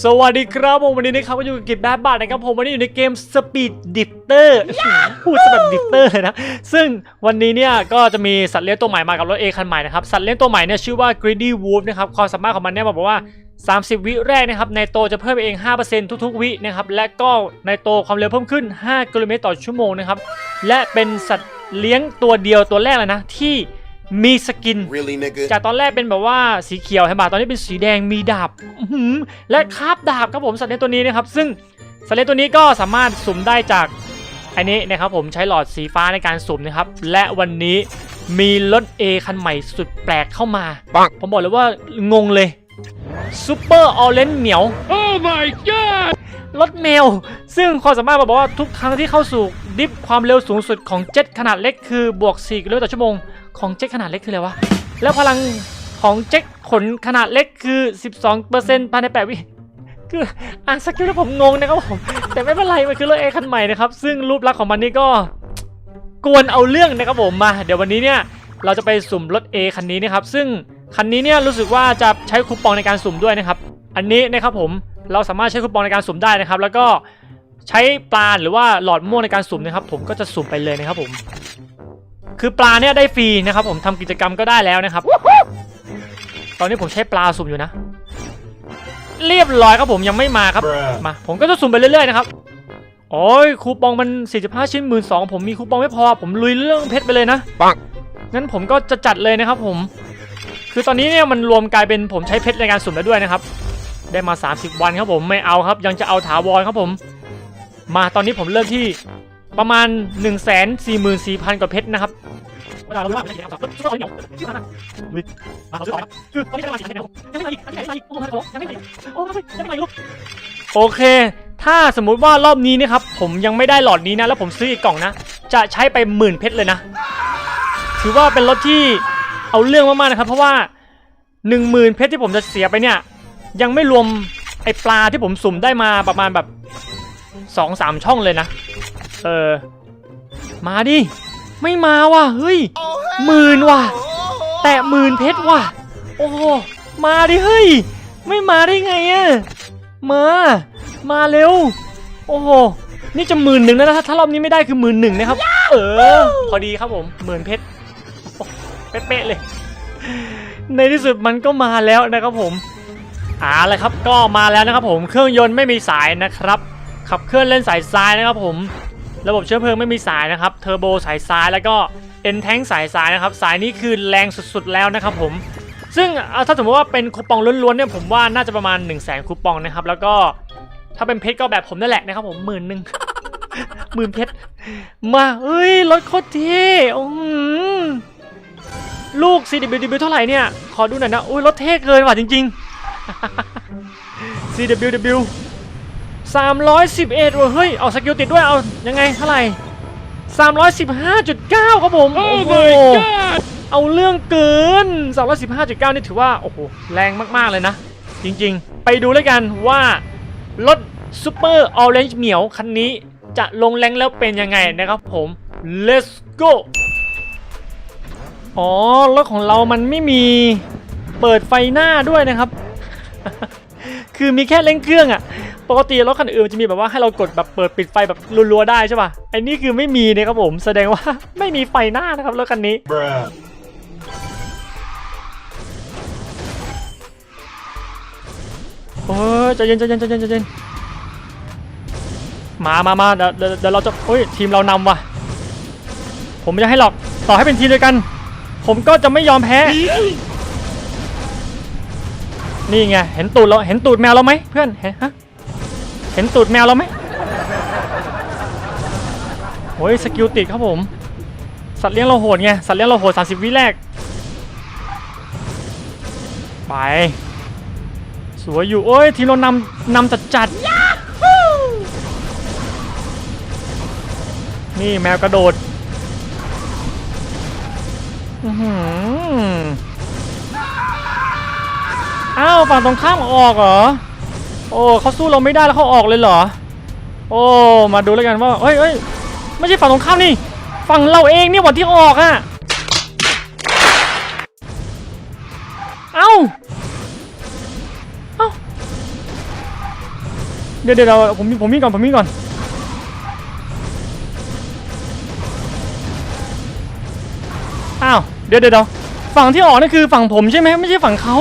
สวัสดีครับผมวันนี้นะครับก็อยู่กับกิจแบบบาทนะครับผมวันนี้อยู่ในเกม Speed Difter พูดแบบดิฟเตอร์เลยนะซึ่งวันนี้เนี่ยก็จะมีสัตว์เลี้ยงตัวใหม่มากับรถเอคันใหม่นะครับสัตว์เลี้ยงตัวใหม่เนี่ยชื่อว่า Greedy Wolf นะครับความสามารถของมันเนี่ยบอกว่า 30 วิแรกนะครับในโตจะเพิ่มไปเอง 5%ทุกๆ วินะครับและก็ในโตความเร็วเพิ่มขึ้น 5 กิโลเมตรต่อชั่วโมงนะครับและเป็นสัตว์เลี้ยงตัวเดียวตัวแรกเลยนะที่ มีสกิน Really, nigga? จากตอนแรกเป็นแบบว่าสีเขียวเห็นป่ะตอนนี้เป็นสีแดงมีดาบอื้อหือและคาบดาบครับผมสัตว์เลี้ยงตัวนี้นะครับ ซึ่งสัตว์เลี้ยงตัวนี้ก็สามารถสุ่มได้จากอันนี้นะครับผมใช้หลอดสีฟ้าในการสุ่มนะครับ และวันนี้มีรถ A คันใหม่สุดแปลกเข้ามาปังผมบอกเลยว่างงเลยซูเปอร์ออเรนเหมียว Oh my god! รถแมว ซึ่งความสามารถบอกว่าทุกครั้งที่เข้าสู่ดิฟความเร็วสูงสุดของเจ็ตขนาดเล็กคือบวก4กิโลเมตรต่อชั่วโมง ของเจ็ตขนาดเล็กคืออะไรวะ แล้วพลังของเจ็ตขนขนาดเล็กคือ 12%ภายใน 8 วิ คืออ่านสกิลแล้วผมงงนะครับผม แต่ไม่เป็นไร มันคือรถเอคันใหม่นะครับ ซึ่งรูปลักษณ์ของมันนี่ก็กวนเอาเรื่องนะครับผมมา เดี๋ยววันนี้เนี่ยเราจะไปสุ่มรถ A คันนี้นะครับ ซึ่งคันนี้เนี่ยรู้สึกว่าจะใช้คูปองในการสุ่มด้วยนะครับ อันนี้นะครับผมเราสามารถใช้คูปองในการสุ่มได้นะครับ แล้วก็ใช้ปลาหรือว่าหลอดม่วงในการสุ่มนะครับ ผมก็จะสุ่มไปเลยนะครับผม คือปลาเนี่ยได้ฟรีนะครับผมทำกิจกรรมก็ได้แล้วนะครับ ตอนนี้ผมใช้ปลาสุ่มอยู่นะ เรียบร้อยครับผมยังไม่มาครับ Bruh. มาผมก็จะสุ่มไปเรื่อยๆนะครับโอ้ยคูปองมัน 45 ชิ้นหมื่นสองผมมีคูปองไม่พอ ผมลุยเรื่องเพชรไปเลยนะปังงั้นผมก็จะจัดเลยนะครับผม คือตอนนี้เนี่ยมันรวมกลายเป็นผมใช้เพชรในการสุ่มแล้วด้วยนะครับ ได้มา 30 วันครับผมไม่เอาครับ ยังจะเอาถาวรครับผม มาตอนนี้ผมเริ่มที่ ประมาณ 1 4 4 0 0 0 กว่าเพชรนะครับโอเค ถ้าสมมุติว่ารอบนี้นะครับผมยังไม่ได้หลอดนี้นะ แล้วผมซื้ออีกกล่องนะ จะใช้ไปหมื่นเพชรเลยนะ ถือว่าเป็นรถที่เอาเรื่องมากๆนะครับ เพราะว่า 1 0,000 เพชรที่ผมจะเสียไปเนี่ย ยังไม่รวมไอปลาที่ผมสุ่มได้มาประมาณแบบสองสามช่องเลยนะ เออ มาดิ ไม่มาว่ะ เฮ้ยหมื่นว่ะ แตะหมื่นเพชรว่ะ โอ้โหมาดิเฮ้ย ไม่มาได้ไงอะมา มาเร็ว โอ้โห นี่จะหมื่นหนึ่งแล้วนะถ้าถ้ารอบนี้ไม่ได้คือหมื่นหนึ่งนะครับ เออ พอดีครับผมหมื่นเพชรเป๊ะเลย ในที่สุดมันก็มาแล้วนะครับผมเอาละครับก็มาแล้วนะครับผมเครื่องยนต์ไม่มีสายนะครับ ขับเคลื่อนเล่นสายซ้ายนะครับผม ระบบเชื้อเพลิงไม่มีสายนะครับ เทอร์โบสายซ้ายแล้วก็เอ็นแทงสายซ้ายนะครับ สายนี้คือแรงสุดๆแล้วนะครับผม ซึ่งเอาถ้าสมมติว่าเป็นคูปองล้วนๆเนี่ยผมว่าน่าจะประมาณ 1 0 0 0 0แสนคูปองนะครับ แล้วก็ถ้าเป็นเพชรก็แบบผมนั่นแหละนะครับผมหมื่นหนึ่งหมื่นเพชรมาเอ้ยรถโคตรเท่อื้อหือลูก CWW เท่าไหร่เนี่ย ขอดูหน่อยนะ อุ้ยรถเท่เกินว่ะจริงๆ CWW 311ว่ะเฮ้ย เอาสกิลติดด้วยเอายังไงเท่าไหร่ 315.9 ครับผม Oh โอ้โห my god! เอาเรื่องเกิน 315.9 นี่ถือว่า โอ้โห แรงมาก ๆ เลยนะ จริง ๆ ไปดูแล้วกันว่า รถซูเปอร์ออเรนจ์เหมียวคันนี้จะลงแรงแล้วเป็นยังไงนะครับผม let's go อ๋อ รถของเรามันไม่มีเปิดไฟหน้าด้วยนะครับ คือมีแค่เร่งเครื่องอะ ปกติรถคันอื่นมันจะมีแบบว่าให้เรากดแบบเปิดปิดไฟแบบรัวๆได้ใช่ป่ะไอ้นี่คือไม่มีนะครับผมแสดงว่าไม่มีไฟหน้านะครับรถคันนี้ Bruh. โอ้ยใจเย็นใจเย็นใจเย็นใจเย็นมามามาเดี๋ยวเดี๋ยวเดี๋ยวเราจะโอ้ยทีมเรานำว่ะ ผมไม่จะให้หรอกต่อให้เป็นทีมเดียวกัน ผมก็จะไม่ยอมแพ้ นี่ไง เห็นตูดเรา เห็นตูดแมวเราไหมเพื่อนเห็นฮะ เห็นตูดแมวเราไหมโอ้ยสกิลติดครับผม สัตว์เลี้ยงเราโหดไง สัตว์เลี้ยงเราโหด 30 วิแรก ไป สวยอยู่ โอ้ย ทีเรานำนำจัดจัดนี่แมวกระโดดอื้อหืออ้าวฝั่งตรงข้ามออกเหรอ โอ้เขาสู้เราไม่ได้แล้วเขาออกเลยเหรอ โอ้มาดูแล้วกันว่าเฮ้ยเฮ้ยไม่ใช่ฝั่งตรงข้ามนี่ฝั่งเราเองนี่ยวันที่ออกอะ่ะเอ้าเอ้าเดี๋ยวเดี๋ยวผมผมมีก่อนผมมีก่อนอ้าวเดี๋ยวเดี๋ยวเดี๋ยวฝั่งที่ออกนั่นคือฝั่งผมใช่ไหมไม่ใช่ฝั่งเขา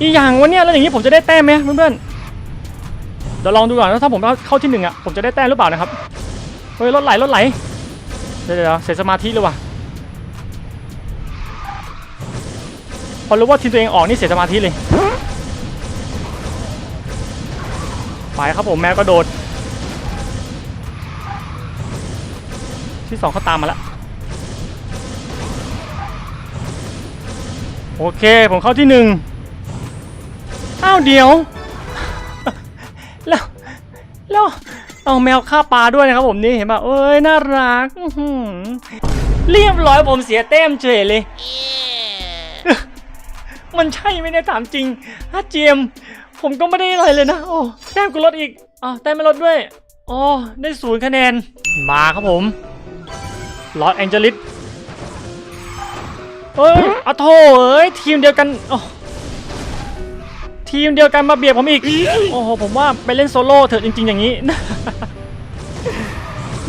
อีอย่างวะเนี่ยแล้วอย่างนี้ผมจะได้แต้มไหมเพื่อนๆเดี๋ยวลองดูก่อนว่าถ้าผมเข้าที่หนึ่งอะผมจะได้แต้มหรือเปล่านะครับเฮ้ยรถไหลรถไหลเดี๋ยวเดี๋ยวเดี๋ยวเสียสมาธิเลยว่ะพอรู้ว่าทีมตัวเองออกนี่เสียสมาธิเลยไปครับผมแมวกระโดด ที่สองเขาตามมาแล้วโอเค ผมเข้าที่หนึ่งาวเดี๋ยว แล้วแล้วเอาแมวฆ่าปลาด้วยนะครับผมนี่เห็นป่ะเอ้ยน่ารักเรียบร้อยผมเสียแต้มเฉยเลย มันใช่ไหมเนี่ยถามจริงถ้าเจมส์ผมก็ไม่ได้อะไรเลยนะ โอ้แต้มกูลดอีกอ๋อแต้มไม่ลดด้วยอ๋อได้ศูนย์คะแนน มาครับผมลอสแองเจลิสเอ้ยอะโถเอ้ยทีมเดียวกันโอ้ ทีมเดียวกันมาเบียดผมอีก โอ้โห ผมว่าไปเล่นโซโล่เถอะจริง ๆ อย่างนี้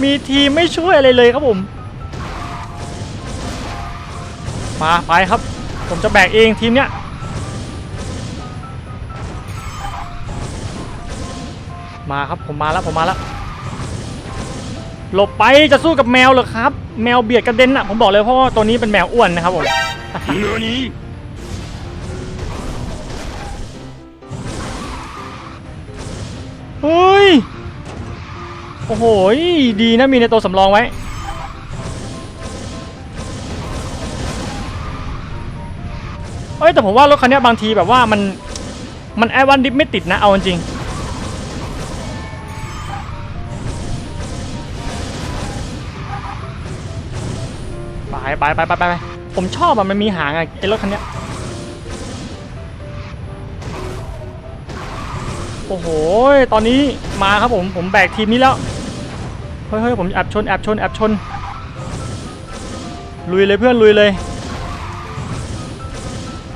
มีทีมไม่ช่วยอะไรเลยครับผม มาไปครับ ผมจะแบกเองทีมเนี้ย มาครับผมมาแล้วผมมาแล้ว หลบไปจะสู้กับแมวเหรอครับ แมวเบียดกระเด็นอะ ผมบอกเลยเพราะว่าตัวนี้เป็นแมวอ้วนนะครับผม เฮ้ย โอ้โห ดีนะมีในตัวสำรองไว้ เอ้ยแต่ผมว่ารถคันนี้บางทีแบบว่ามัน มันแอดวันดิฟไม่ติดนะเอาจริงไปไปไปไปไปไปผมชอบอะมันมีหางอะไอรถคันนี้ โอ้โห ตอนนี้มาครับผม ผมแบกทีมนี้แล้ว เฮ้ยเฮ้ยผมแอบชนแอบชนแอบชน ลุยเลยเพื่อนลุยเลย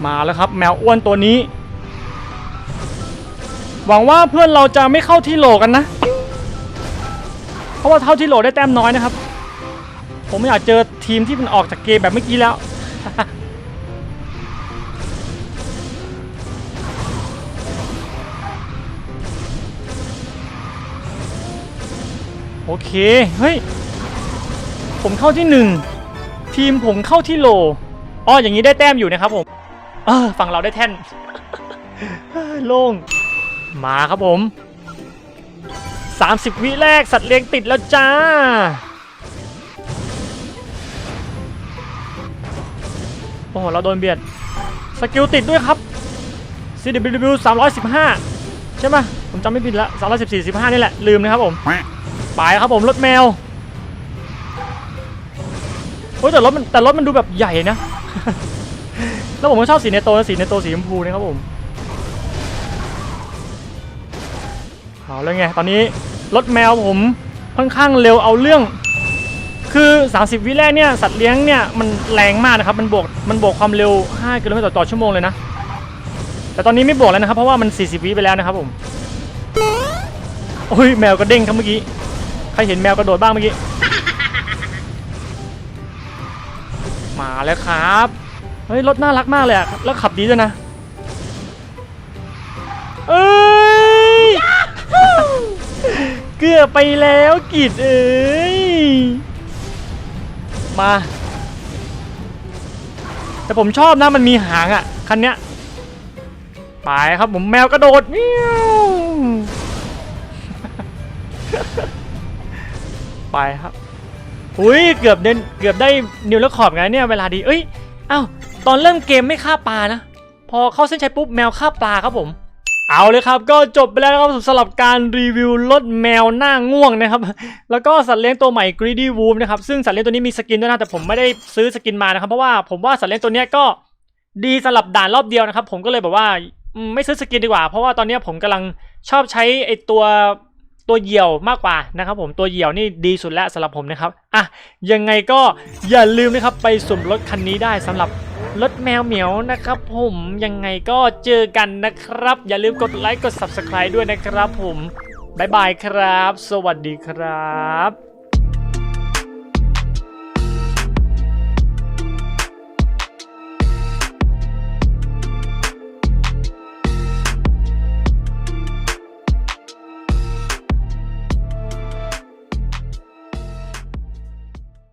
มาแล้วครับ แมวอ้วนตัวนี้ หวังว่าเพื่อนเราจะไม่เข้าที่โหลกันนะ เพราะว่าเท่าที่โหลได้แต้มน้อยนะครับ ผมไม่อยากเจอทีมที่มันออกจากเกมแบบเมื่อกี้แล้ว โอเค เฮ้ย ผมเข้าที่หนึ่งทีมผมเข้าที่โลอ๋ออย่างนี้ได้แต้มอยู่นะครับผมเออฝั่งเราได้แท่นโล่งมาครับผม 30 วิแรกสัตว์เลี้ยงติดแล้วจ้า โอ้โห เราโดนเบียด สกิลติดด้วยครับ CWW 315 ใช่ไหมผมจำไม่ผิดละ314 15 นี่แหละ ลืมนะครับผม ไปครับผมรถแมวโอ้ยแต่รถมันแต่รถมันดูแบบใหญ่นะ แล้วผมก็ชอบสีเนโตนะสีเนโตสีชมพูนะครับผมเอาแล้วไงตอนนี้รถแมวผมค่อนข้างเร็วเอาเรื่อง คือ 30 วิแรกเนี่ยสัตว์เลี้ยงเนี่ยมันแรงมากนะครับมันบวกมันบวกความเร็ว5กิโลเมตรต่อชั่วโมงเลยนะแต่ตอนนี้ไม่บวกแล้วนะครับเพราะว่ามัน 40 วิไปแล้วนะครับผมโอ้ยแมวก็เด้งครับเมื่อกี้ ใครเห็นแมวกระโดดบ้างเมื่อกี้ มาแล้วครับ เฮ้ยรถน่ารักมากเลยอะแล้วขับดีด้วยนะ เอ้ย เกือบไปแล้วกิดเอ้ย มา แต่ผมชอบนะมันมีหางอะคันเนี้ยไปครับผมแมวกระโดดมิว ไปครับอุ้ยเกือบเดินเกือบได้นิวแล้วขอบไงเนี่ยเวลาดีเอ้ยเอ้าตอนเริ่มเกมไม่ฆ่าปลานะ พอเข้าเส้นชัยปุ๊บแมวฆ่าปลาครับผม เอาเลยครับ ก็จบไปแล้วนะครับสำหรับการรีวิวรถแมวหน้าง่วงนะครับ แล้วก็สัตว์เลี้ยงตัวใหม่ Greedy Wolf นะครับซึ่งสัตว์เลี้ยงตัวนี้มีสกินด้วยนะแต่ผมไม่ได้ซื้อสกินมานะครับเพราะว่าผมว่าสัตว์เลี้ยงตัวนี้ก็ดีสำหรับด่านรอบเดียวนะครับ ผมก็เลยแบบว่าไม่ซื้อสกินดีกว่า เพราะว่าตอนนี้ผมกำลังชอบใช้ไอตัว ตัวเหี่ยวมากกว่านะครับผมตัวเหี่ยวนี่ดีสุดแล้วสำหรับผมนะครับอะยังไงก็อย่าลืมนะครับไปสุ่มรถคันนี้ได้สำหรับรถแมวเหมียวนะครับ ผมยังไงก็เจอกันนะครับ อย่าลืมกดไลค์กด Subscribe ด้วยนะครับ ผมบ๊ายบายครับ สวัสดีครับ